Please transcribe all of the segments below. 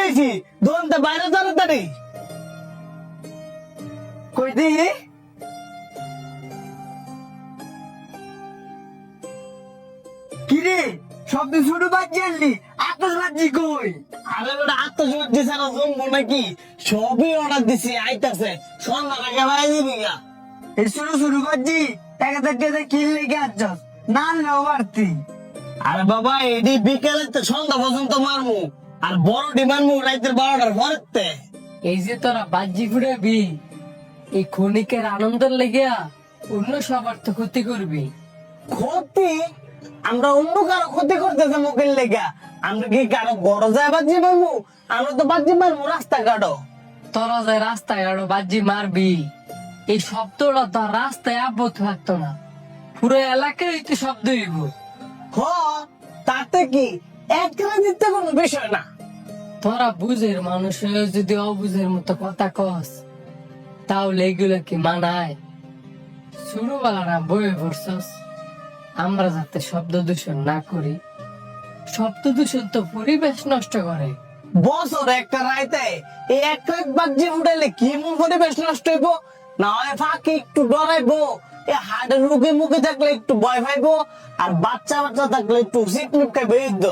হয়েছি দোকানতে বাইরে তাড়াতাড়ি কই দি কিরে শব্দ শুরু কই? আরে নাকি? সবই অর্ডার দিছি, আইতাছে। সন্ধ্যা টাকা দিবি গা। এই শুরু শুরু বাজছি টাকা থেকে কিনলে আনছস না আরে বাবা এডি বিকেলে তো সন্ধ্যা পর্যন্ত মারমু। আর বড় ডিমান্ড মু রাইতের বারোটার পরেতে এই যে তোরা বাজি ফুড়াবি এই ক্ষণিকের আনন্দের লেগিয়া অন্য সবার তো ক্ষতি করবি। ক্ষতি? আমরা অন্য কারও ক্ষতি করতেছে মুখের লেগা আমরা কি কারও বড় যায় বাজি মারমু আমরা তো বাজি মারমু রাস্তা কাটো তোরা যে রাস্তায় আরও বাজি মারবি এই শব্দটা তো রাস্তায় আবদ্ধ থাকতো না। পুরো এলাকায় তো শব্দ হইব। হ তাতে কি? এক দিতে কোনো বিষয় না। তোরা বুঝের মানুষ যদি অবুঝের মতো কথা কস তাহলে এগুলো কি মানায়? ছোটবেলারা বয়ে পড়ছস। আমরা যাতে শব্দ দূষণ না করি। শব্দ দূষণ তো পরিবেশ নষ্ট করে। বছর একটা রাইতে এই এক লাখ বাজি উঠাইলে কি মন পরিবেশ নষ্ট হইব? না হয় ফাঁকে একটু ডরাইবো এ হার্টের মুখে মুখে থাকলে একটু ভয় পাইবো আর বাচ্চা বাচ্চা থাকলে একটু সিট মুখে বেরিয়ে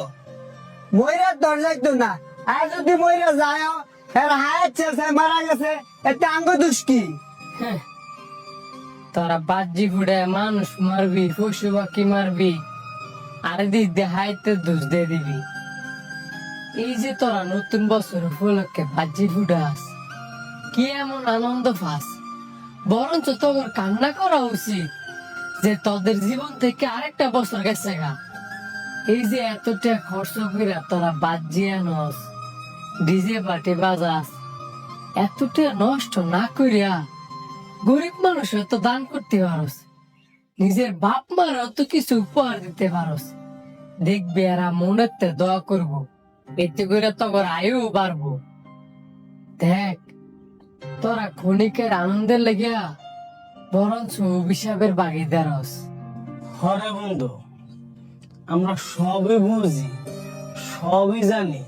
যাইতো না। আর যদি যায় এর হায়াত মারা গেছে, এতে আঙ্গ দুষ্কি হ্যাঁ। তোরা বাজি মানুষ মারবি, পশু মারবি, আর দিক দিয়ে হাইতে দোষ দিয়ে দিবি। এই যে তোরা নতুন বছর উপলক্ষে বাজি ফুটাস কি এমন আনন্দ পাস। বরঞ্চ তোর কান্না করা উচিত যে তোদের জীবন থেকে আরেকটা বছর গেছে গা। এই যে এতটা খরচ করে তোরা বাজি আনস ডিজে পার্টি বাজাস। এতটা নষ্ট না করিয়া গরিব মানুষ তো দান করতে পারস। নিজের বাপ মার তো কিছু উপহার দিতে পারস। দেখবি এরা মনের তে দোয়া করব। এতে করে তোর আয়ু বাড়বো। দেখ, তোরা ক্ষণিকের আনন্দের লেগিয়া বরঞ্চ অভিশাপের বাগিদারস হরে বন্ধু। আমরা সবই বুঝি, সবই জানি,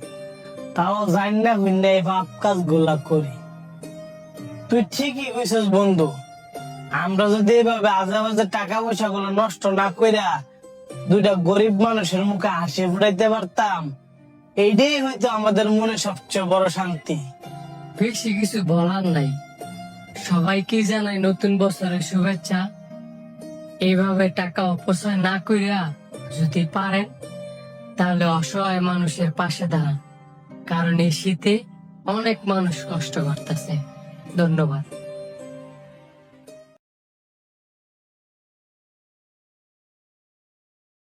তাও জানি না ভিন্ন এই পাপ কাজগুলা করি। তুই ঠিকই কইছিস বন্ধু, আমরা যদি এভাবে আজে বাজে টাকা পয়সা গুলো নষ্ট না কইরা দুইটা গরিব মানুষের মুখে হাসি ফুটাইতে পারতাম, এইটাই হয়তো আমাদের মনে সবচেয়ে বড় শান্তি। বেশি কিছু বলার নাই। সবাইকে জানাই নতুন বছরের শুভেচ্ছা। এইভাবে টাকা অপচয় না করিয়া যদি পারেন, তাহলে অসহায় মানুষের পাশে দাঁড়ান। কারণ এই শীতে অনেক মানুষ কষ্ট করতেছে। ধন্যবাদ।